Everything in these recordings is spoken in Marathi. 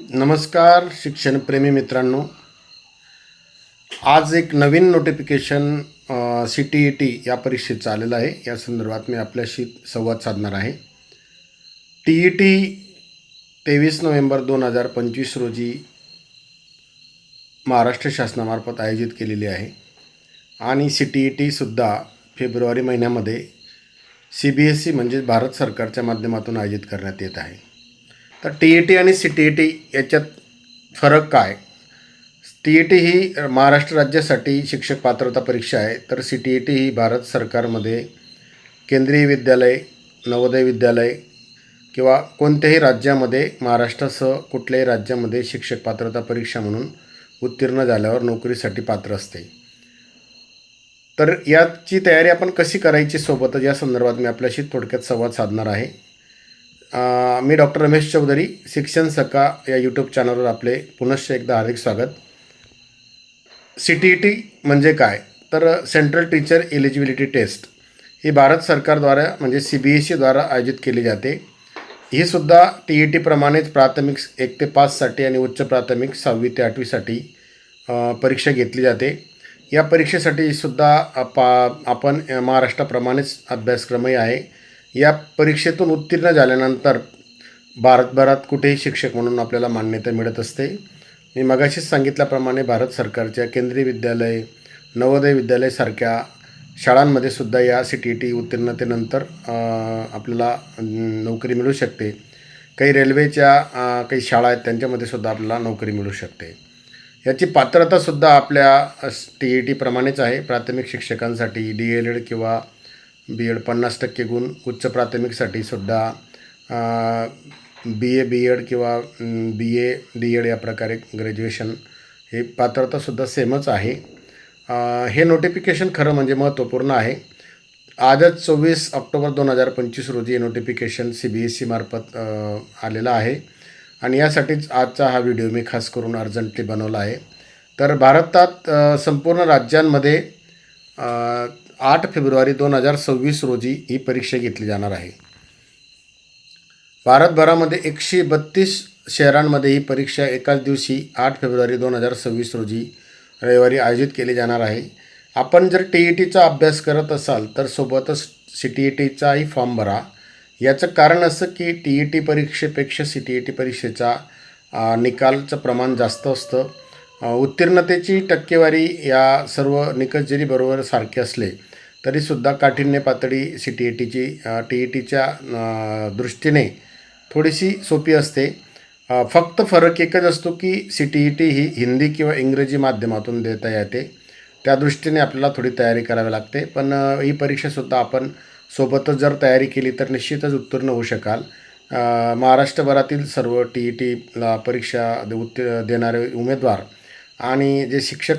नमस्कार शिक्षणप्रेमी मित्रांनो. आज एक नवीन notification C T E T या परीक्षेचं आलेलं आहे. या संदर्भात मी आपल्याशी संवाद साधणार आहे. टी ई टी तेवीस नोव्हेंबर दोन हजार पंचवीस रोजी महाराष्ट्र शासनामार्फत आयोजित केलेली आहे. आणि सी टी ई टीसुद्धा फेब्रुवारी महिन्यामध्ये सी बी एस सी म्हणजेच भारत सरकारच्या माध्यमातून आयोजित करण्यात येत आहे. तर टी ई टी आणि सी टी ई टी याच्यात फरक काय? टी ई टी ही महाराष्ट्र राज्यासाठी शिक्षक पात्रता परीक्षा आहे. तर सी टी ई टी ही भारत सरकारमध्ये केंद्रीय विद्यालय नवोदय विद्यालय किंवा कोणत्याही राज्यामध्ये महाराष्ट्रासह कुठल्याही राज्यामध्ये शिक्षक पात्रता परीक्षा म्हणून उत्तीर्ण झाल्यावर नोकरीसाठी पात्र असते. तर याची तयारी आपण कशी करायची सोबतच या संदर्भात मी आपल्याशी थोडक्यात संवाद साधणार आहे. मी डॉक्टर रमेश चौधरी शिक्षण सका या यूट्यूब चॅनलवर आपले पुनश्च एकदा हार्दिक स्वागत. सी टी ई टी म्हणजे काय? तर सेंट्रल टीचर एलिजिबिलिटी टेस्ट ही भारत सरकारद्वारा म्हणजे सी बी एस सीद्वारा आयोजित केली जाते. ही सुद्धा टी ई टीप्रमाणेच प्राथमिक एक ते पाचसाठी आणि उच्च प्राथमिक सहावी ते आठवीसाठी परीक्षा घेतली जाते. या परीक्षेसाठी सुद्धा पा आपण महाराष्ट्राप्रमाणेच अभ्यासक्रमही आहे. या परीक्षेतून उत्तीर्ण झाल्यानंतर भारतभरात कुठेही शिक्षक म्हणून आपल्याला मान्यता मिळत असते. मी मगाशीच सांगितल्याप्रमाणे भारत सरकारच्या केंद्रीय विद्यालय नवोदय विद्यालयासारख्या शाळांमध्ये सुद्धा या सी टी टी उत्तीर्णतेनंतर आपल्याला नोकरी मिळू शकते. काही रेल्वेच्या काही शाळा आहेत त्यांच्यामध्ये सुद्धा आपल्याला नोकरी मिळू शकते. याची पात्रतासुद्धा आपल्या टी ई टीप्रमाणेच आहे. प्राथमिक शिक्षकांसाठी डी एल एड किंवा बी एड पन्नास टक्के गुण उच्च प्राथमिकसाठी सुद्धा बी ए बी एड किंवा बी ए डी एड या प्रकारे ग्रॅज्युएशन हे पात्रतासुद्धा सेमच आहे. हे नोटिफिकेशन खरं म्हणजे महत्त्वपूर्ण आहे. आजच चोवीस ऑक्टोबर दोन हजार पंचवीस रोजी हे नोटिफिकेशन सी बी एस सीमार्फत आलेलं आहे. आणि यासाठीच आजचा हा व्हिडिओ मी खास करून अर्जंटली बनवला आहे. तर भारतात संपूर्ण राज्यांमध्ये आठ फेब्रुवारी दोन हजार सव्वीस रोजी ही परीक्षा घेतली जाणार आहे. भारतभरामध्ये एकशे बत्तीस शहरांमध्ये ही परीक्षा एकाच दिवशी आठ फेब्रुवारी दोन हजार सव्वीस रोजी रविवारी आयोजित केली जाणार आहे. आपण जर टी ई टीचा अभ्यास करत असाल तर सोबतच सी टी ई टीचाही फॉर्म भरा. याचं कारण असं की टी ई टी परीक्षेपेक्षा सी टी ई टी परीक्षेचा निकालचं प्रमाण जास्त असतं. उत्तीर्णतेची टक्केवारी या सर्व निकष जरी बरोबर सारखे असले तरीसुद्धा काठिण्य पातळी सी टी ई टीची टी ई टीच्या दृष्टीने थोडीशी सोपी असते. फक्त फरक एकच असतो की सी टी ई टी ही हिंदी किंवा इंग्रजी माध्यमातून देता येते. त्या दृष्टीने आपल्याला थोडी तयारी करावी लागते. पण ही परीक्षासुद्धा आपण सोबतच जर तयारी केली तर निश्चितच उत्तीर्ण होऊ शकाल. महाराष्ट्रभरातील सर्व टी ई टीला परीक्षा दे- उत्ती देणारे उमेदवार आणि जे शिक्षक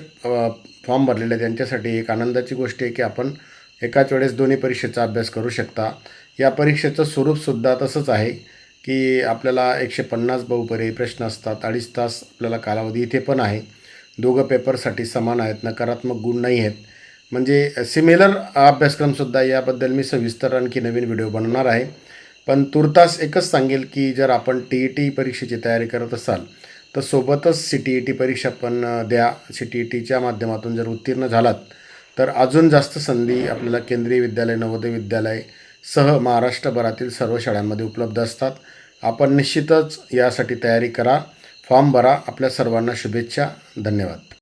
फॉर्म भरलेले आहेत त्यांच्यासाठी एक आनंदाची गोष्ट आहे की आपण एकाच वेळेस दोन्ही परीक्षेचा अभ्यास करू शकता. या परीक्षेचं स्वरूपसुद्धा तसंच आहे की आपल्याला एकशे पन्नास बहुपरी प्रश्न असतात अडीच तास आपल्याला कालावधी इथे पण आहे. दोघं पेपरसाठी समान आहेत नकारात्मक गुण नाही आहेत. म्हणजे सिमिलर अभ्यासक्रमसुद्धा याबद्दल मी सविस्तर आणखी नवीन व्हिडिओ बनवणार आहे. पण तुर्तास एकच सांगेल की जर आपण टी ई टी परीक्षेची तयारी करत असाल तर सोबतच सी टी ई टी परीक्षा पण द्या. सी टी ई टीच्या माध्यमातून जर उत्तीर्ण झालात तर अजून जास्त संधी आपल्याला केंद्रीय विद्यालय नवोदय विद्यालय सह महाराष्ट्रभरातील सर्व शाळांमध्ये उपलब्ध असतात. आपण निश्चितच यासाठी तयारी करा. फॉर्म भरा. आपल्या सर्वांना शुभेच्छा. धन्यवाद.